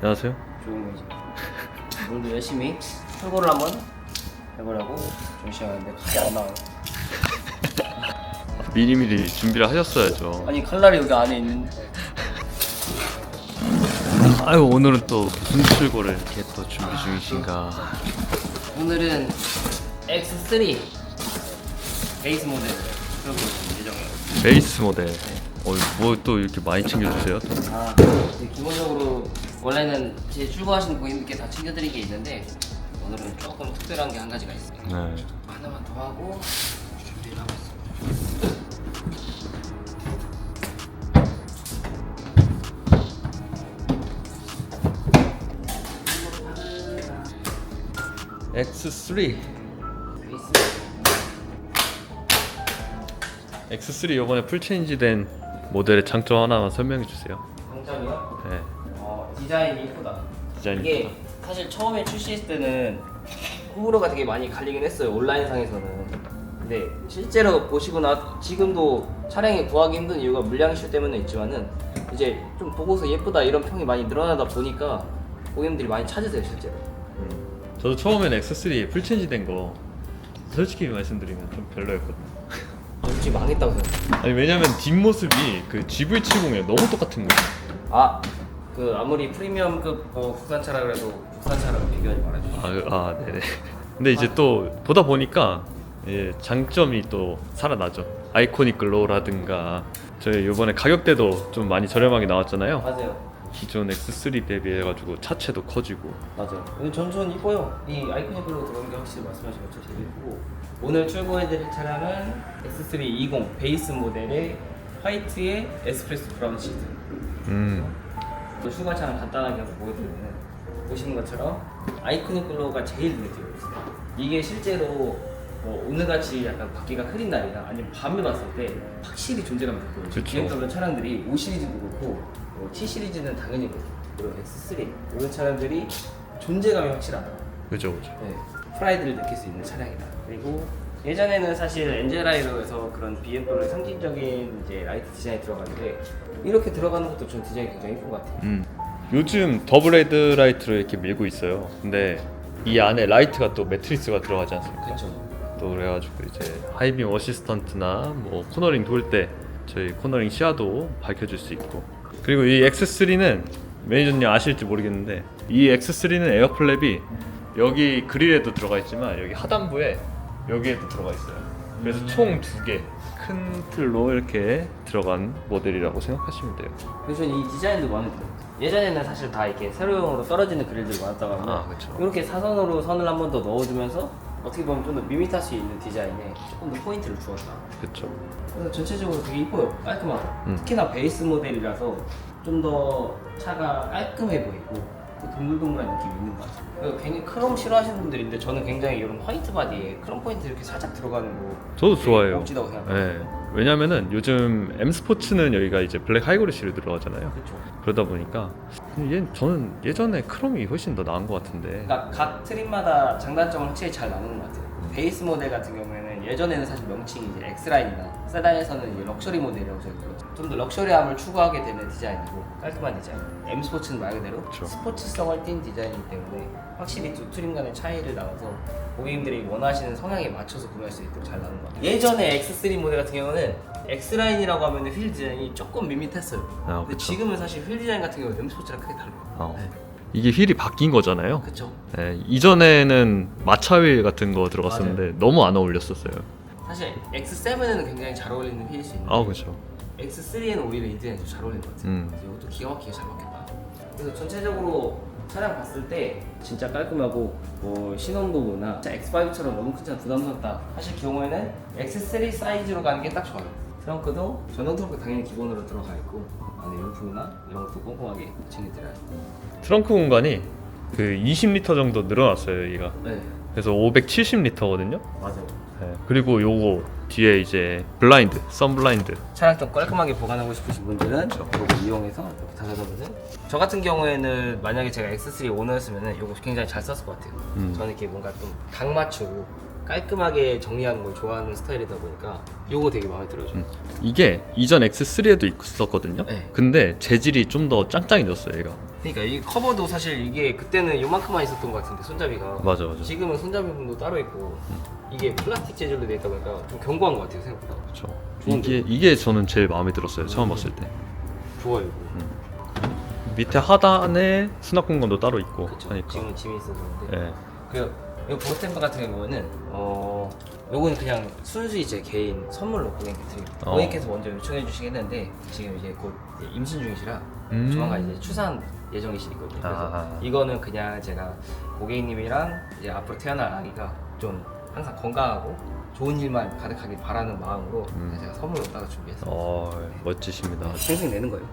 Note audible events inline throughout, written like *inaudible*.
안녕하세요. 좋은 거지. 오늘도 열심히 출고를 한번 해보려고 좀 시작하는데 칼이 안 나와요. *laughs* 미리미리 준비를 하셨어야죠. 아니 칼날이 여기 안에 있는. 아유 오늘은 또 무슨 출고를 이렇게 또 준비 중이신가. 오늘은 X3 베이스 모델 출고 예정이에요. 베이스 모델. 어 뭐 또 이렇게 많이 챙겨주세요. 또. 아, 네, 기본적으로 원래는 제 출고하시는 고객님께 다 챙겨드린 게 있는데 오늘은 조금 특별한 게 한 가지가 있습니다. 네. 하나만 더 하고 준비를 하고 있습니다. X3. 베이스 X3 이번에 풀 체인지 된 모델의 장점 하나만 설명해 주세요. 장점이요? 네. 어, 디자인이 이쁘다. 디자인이 이게 이쁘다. 사실 처음에 출시했을 때는 호불호가 되게 많이 갈리긴 했어요 온라인상에서는. 근데 실제로 보시고 나 지금도 차량이 구하기 힘든 이유가 물량 이슈 때문에 있지만은 이제 좀 보고서 예쁘다 이런 평이 많이 늘어나다 보니까 고객님들이 많이 찾으세요 실제로. 저도 처음엔 X3 풀 체인지 된 거 솔직히 말씀드리면 좀 별로였거든요. *laughs* 아, 솔직히 망했다고 생각. 아니 왜냐면 뒷모습이 그 GV70에 너무 똑같은 거예요. 아, 그 아무리 프리미엄급 뭐 국산차라 그래도 국산차랑 비교하지 말아주시죠. 아, 그- 아 네네. 근데 이제 또 보다 보니까 예, 장점이 또 살아나죠. 아이코닉 글로우라든가 저희 이번에 가격대도 좀 많이 저렴하게 나왔잖아요. 맞아요. 기존 X3 대비해가지고 차체도 커지고. 맞아요. 근데 전전 이뻐요. 이 아이코닉으로 들어온 게 확실히 말씀하신 것처럼 제일 이쁘고 오늘 출고해드릴 차량은 X3 20 베이스 모델의 화이트의 에스프레소 브라운 시트. 음. 또 슈가차랑 간단하게 한번 보여드리면 보시는 것처럼 아이코닉 글로우가 제일 눈에 띄어있어요. 이게 실제로 뭐 오늘같이 약간 밖에가 흐린 날이나 아니면 밤에 봤을 때 확실히 존재감이 돋보여요. 그쵸. BMW 차량들이 5 시리즈도 그렇고 뭐7 시리즈는 당연히 그렇고 그리고 X3 이런 차량들이 존재감이 확실하다. 그죠 그죠. 네, 프라이드를 느낄 수 있는 차량이다. 그리고 예전에는 사실 엔젤라이로 해서 그런 BMW 상징적인 이제 라이트 디자인이 들어가는데 이렇게 들어가는 것도 전 디자인이 굉장히 예쁜 것 같아요. 음. 요즘 더블 헤드라이트로 이렇게 밀고 있어요. 근데 이 안에 라이트가 또 매트리스가 들어가지 않습니까? 그렇죠. 또 그래가지고 이제 하이빔 어시스턴트나 뭐 코너링 돌 때 저희 코너링 시야도 밝혀줄 수 있고 그리고 이 X3는 매니저님 아실지 모르겠는데 이 X3는 에어플랩이 여기 그릴에도 들어가 있지만 여기 하단부에 여기에도 들어가 있어요. 그래서 총 두 개 큰 틀로 이렇게 들어간 모델이라고 생각하시면 돼요. 그래서 이 디자인도 마음에 들어요. 예전에는 사실 다 이렇게 세로형으로 떨어지는 그릴들이 많았다고 하면 아, 그쵸. 이렇게 사선으로 선을 한 번 더 넣어주면서 어떻게 보면 좀 더 밋밋할 수 있는 디자인에 조금 더 포인트를 주었다. 그렇죠. 그래서 전체적으로 되게 이뻐요. 깔끔하고. 음. 특히나 베이스 모델이라서 좀 더 차가 깔끔해 보이고 또 동글동글한 느낌이 있는 것 같아요. 그리고 굉장히 크롬 싫어하시는 분들인데 저는 굉장히 이런 화이트 바디에 크롬 포인트 이렇게 살짝 들어가는 거 저도 좋아해요. 멋지다고 생각해요. 네. 왜냐면은 요즘 M 스포츠는 여기가 이제 블랙 하이그로시로 들어가잖아요. 그렇죠. 그러다 보니까 얘 저는 예전에 크롬이 훨씬 더 나은 것 같은데 그러니까 각 트림마다 장단점을 확실히 잘 나누는 것 같아요. 베이스 모델 같은 경우에는 예전에는 사실 명칭이 이제 X라인이나 세단에서는 이제 럭셔리 모델이라고 저희 불렀죠. 좀더 럭셔리함을 추구하게 되는 디자인이고 깔끔한 디자인. M 스포츠는 말 그대로 그쵸. 스포츠성을 띈 디자인이기 때문에 확실히 두 트림 간의 차이를 나눠서 고객님들이 원하시는 성향에 맞춰서 구매할 수 있도록 잘 나눈 것 같아요. 예전에 X3 모델 같은 경우는 X라인이라고 하면 휠 디자인이 조금 밋밋했어요. 아, 근데 그쵸. 지금은 사실 휠 디자인 같은 경우는 M 스포츠랑 크게 달라요. 어. 이게 휠이 바뀐 거잖아요. 그렇죠. 네, 이전에는 마차 휠 같은 거 들어갔었는데 너무 안 어울렸었어요. 사실 X7에는 굉장히 잘 어울리는 휠일 수 있는데 아 그렇죠. X3에는 오히려 이 디자인이 좀잘 어울리는 것 같아요. 음. 그래서 이것도 기가 막히게 잘 맞겠다. 그래서 전체적으로 차량 봤을 때 진짜 깔끔하고 뭐 신혼부부나 진짜 X5처럼 너무 큰 차 부담스럽다 하실 경우에는 X3 사이즈로 가는 게 딱 좋아요. 트렁크도 전동 트렁크 당연히 기본으로 들어가 있고 안에 루프나 이런 것도 꼼꼼하게 챙겨드려요. 트렁크 공간이 그 20리터 정도 늘어났어요 여기가. 네, 그래서 570리터거든요. 맞아요. 네, 그리고 요거 뒤에 이제 블라인드, 선 블라인드. 차량 좀 깔끔하게 보관하고 싶으신 분들은 이거 이용해서 이렇게 닫아놓으면 저 같은 경우에는 만약에 제가 X3 오너였으면 이거 굉장히 잘 썼을 것 같아요 음. 저는 이렇게 뭔가 좀 각 맞추고 깔끔하게 정리하는 걸 좋아하는 스타일이다 보니까 이거 되게 마음에 들어요 저는. 이게 이전 X3에도 있었거든요. 네. 근데 재질이 좀 더 짱짱해졌어요 얘가. 그러니까 이 커버도 사실 이게 그때는 요만큼만 있었던 것 같은데 손잡이가 맞아 맞아. 지금은 손잡이 부분도 따로 있고 이게 플라스틱 재질로 되어 있다 보니까 좀 견고한 것 같아요 생각보다 그렇죠. 이게 이게 저는 제일 마음에 들었어요. 처음 봤을 때. 좋아요 이거 밑에 하단에 수납 공간도 따로 있고 그렇죠 하니까. 지금은 짐이 있어서 그런데 예. 그리 고이 보스템프 같은 경우는 어 요건 그냥 순수히 제 개인 선물로 고객님께 드리고 어. 고객님께서 먼저 요청해 주시긴 했는데 지금 이제 곧 이제 임신 중이시라 음. 조만간 이제 출산 예정이시거든요 그래서 아. 이거는 그냥 제가 고객님이랑 이제 앞으로 태어날 아기가 좀 항상 건강하고 좋은 일만 가득하길 바라는 마음으로 음. 제가 선물로 따로 준비했어요 어 멋지십니다. 생생 내는 거예요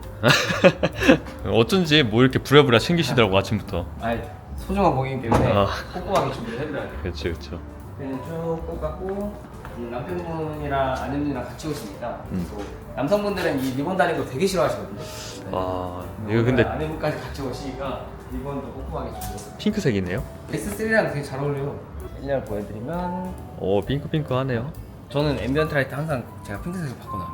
*laughs* 어쩐지 뭐 이렇게 부랴부랴 챙기시더라고 아침부터. 아니 소중한 고객님 때문에 아. 꼼꼼하게 준비를 해드려야 돼요 그렇죠 그렇죠. 그냥 쭉 꽂았고 음, 남편분이랑 아내분이랑 같이 오시니까 음. 또 남성분들은 이 리본 달린 거 되게 싫어하시거든요. 네. 아 이거 근데 아내분까지 같이 오시니까 리본도 꼼꼼하게 준비했어요. 핑크색이네요. S3랑 되게 잘 어울려요. 1년 보여드리면 오 핑크핑크하네요. 저는 앰비언트 라이트 항상 제가 핑크색으로 바꿔놔요.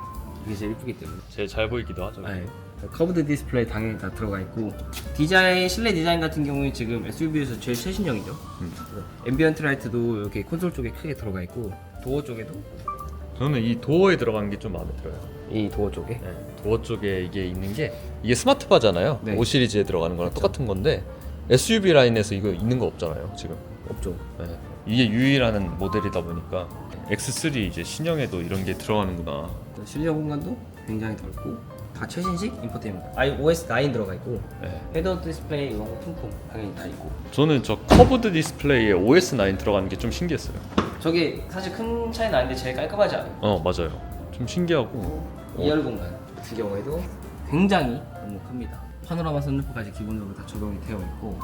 이게 제일 이쁘기 때문에. 제일 잘 보이기도 하죠. 네. 커브드 디스플레이 당연히 다 들어가 있고 디자인 실내 디자인 같은 경우에 지금 SUV에서 제일 최신형이죠. 음. 앰비언트 라이트도 이렇게 콘솔 쪽에 크게 들어가 있고 도어 쪽에도 저는 이 도어에 들어간 게좀 마음에 들어요. 이 도어 쪽에 네, 도어 쪽에 이게 있는 게 이게 스마트 바잖아요. 네. 5 시리즈에 들어가는 거랑 그렇죠. 똑같은 건데 SUV 라인에서 이거 있는 거 없잖아요. 지금. 없죠. 네. 이게 유일한 모델이다 보니까 X3 이제 신형에도 이런 게 들어가는구나. 실내 공간도 굉장히 넓고 다 최신식 인포테인먼트 iOS 9 들어가 있고 네. 헤더 디스플레이 이런 거 퉁퉁 당연히 다 있고 저는 저 커브드 디스플레이에 OS9 들어가는 게 좀 신기했어요. 저게 사실 큰 차이는 아닌데 제일 깔끔하지 않아요? 어 맞아요. 좀 신기하고 2열 공간 같은 경우에도 굉장히 너무 큽니다 파노라마 선루프까지 기본적으로 다 적용이 되어 있고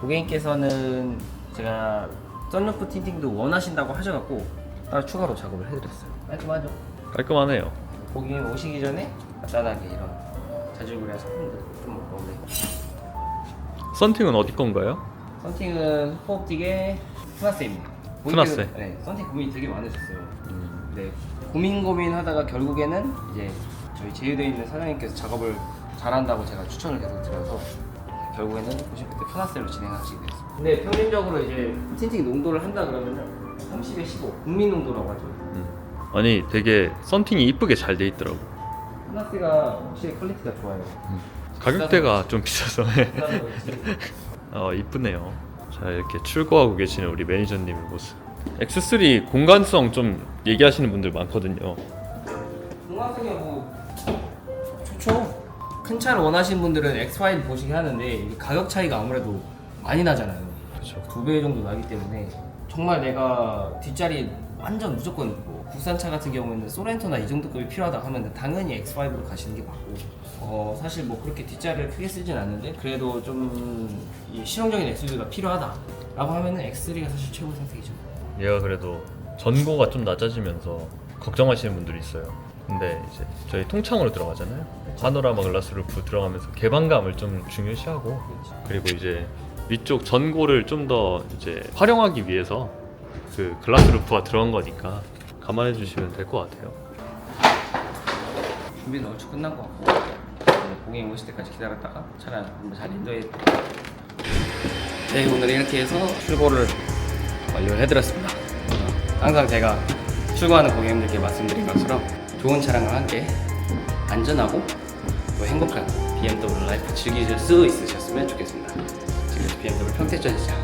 고객님께서는 제가 선루프 틴팅도 원하신다고 하셔갖고 따로 추가로 작업을 해드렸어요 깔끔하죠? 깔끔하네요. 고객님 오시기 전에 간단하게 이런 자질구레한 소품들 좀 넣네 썬팅은 어디 건가요? 썬팅은 플라스입니다. 플라스. 고객님께서- 네, 썬팅 고민이 되게 많으셨어요. 네, 고민 고민하다가 결국에는 이제 저희 제휴되어 있는 사장님께서 작업을 잘한다고 제가 추천을 계속 드려서 결국에는 보신 그때 플라스로 진행하시게 됐습니다. 근데 평균적으로 이제 틴팅 농도를 한다 그러면은 30에 15 국민 농도라고 하죠. 음. 아니 되게 썬팅이 이쁘게 잘 돼 있더라고. 플라스가 확실히 퀄리티가 좋아요. 가격대가 좀 비싸서. *laughs* 어 이쁘네요. 자 이렇게 출고하고 계시는 우리 매니저님의 모습. X3 공간성 좀 얘기하시는 분들 많거든요. 공학생이 뭐 좋죠. 큰 차를 원하시는 분들은 X5 보시게 하는데 가격 차이가 아무래도 많이 나잖아요. 그렇죠. 두 배 정도 나기 때문에 정말 내가 뒷자리 완전 무조건 뭐 국산차 같은 경우에는 소렌토나 이 정도 급이 필요하다 하면 당연히 X5로 가시는 게 맞고 어 사실 뭐 그렇게 뒷자리를 크게 쓰진 않는데 그래도 좀 이 실용적인 SUV가 필요하다라고 하면은 X3가 사실 최고 선택이죠. 얘가 그래도 전고가 좀 낮아지면서 걱정하시는 분들이 있어요. 근데 이제 저희 통창으로 들어가잖아요. 파노라마 글라스 루프 들어가면서 개방감을 좀 중요시하고 그리고 이제 위쪽 전고를 좀 더 이제 활용하기 위해서 그 글라스 루프가 들어간 거니까 감안해 주시면 될 것 같아요. 준비는 얼추 끝난 것 같고 고객님 오실 때까지 기다렸다가 차량 한번 잘 인도해. 네 오늘 이렇게 해서 출고를 완료해드렸습니다. 어, 항상 제가 출고하는 고객님들께 말씀드린 것처럼 좋은 차량과 함께 안전하고 또 행복한 BMW 라이프 즐기실 수 있으셨으면 좋겠습니다. 지금까지 BMW 평택전시장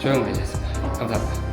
조영배였습니다. 감사합니다